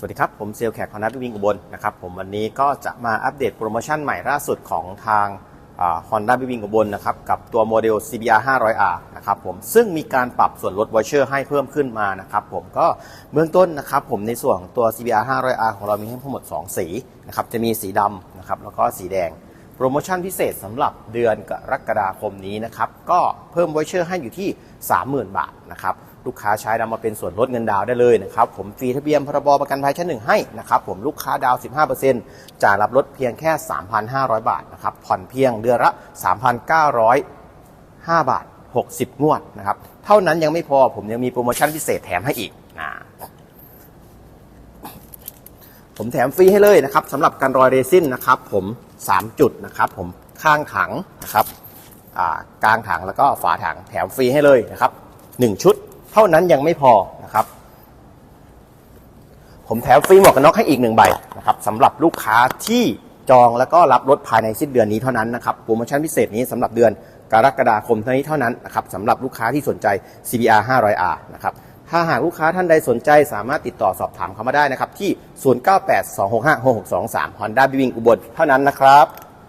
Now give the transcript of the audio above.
สวัสดีครับ ผมเซลลแขกคอนัทวิ่งอุบลนะครับผมวันนี้ก็จะมาอัปเดตโปรโมชั่นใหม่ล่าสุดของทางฮอนด้าวิ่งอุบลนะครับกับตัวโมเดล CBR 500R นะครับผมซึ่งมีการปรับส่วนลดวอเชอร์ให้เพิ่มขึ้นมานะครับผมก็เบื้องต้นนะครับผมในส่วนของตัว CBR 500R ของเรามีให้ทั้งหมด 2 สีนะครับจะมีสีดำนะครับแล้วก็สีแดง โปรโมชั่นพิเศษสำหรับเดือนกรกฎาคมนี้นะครับก็เพิ่มวอเชอร์ให้อยู่ที่ 30,000 บาทนะครับ ลูกค้าใช้นำมาเป็นส่วนลดเงินดาวได้เลยนะครับผมฟรีทะเบียนพรบประกันภัยชั้นหนึ่งให้นะครับผมลูกค้าดาวน์15%จ่ายรับลดเพียงแค่ 3,500 บาทนะครับผ่อนเพียงเดือนละ 3,905 บาท 60 งวดนะครับเท่านั้นยังไม่พอผมยังมีโปรโมชั่นพิเศษแถมให้อีกนะผมแถมฟรีให้เลยนะครับสำหรับการรอยเรซินนะครับผม 3 จุดนะครับผมข้างถังนะครับกลางถังแล้วก็ฝาถังแถมฟรีให้เลยนะครับ 1 ชุด เท่านั้นยังไม่พอนะครับ ผมแถมฟรีหมวกกันน็อกให้อีกหนึ่งใบนะครับสำหรับลูกค้าที่จองแล้วก็รับรถภายในสิ้นเดือนนี้เท่านั้นนะครับโปรโมชั่นพิเศษนี้สำหรับเดือนกรกฎาคมเท่านี้เท่านั้นนะครับสำหรับลูกค้าที่สนใจ CBR 500R นะครับถ้าหากลูกค้าท่านใดสนใจสามารถติดต่อสอบถามเข้ามาได้นะครับที่ 0982656623 Honda b w i n g อุบลเท่านั้นนะครับ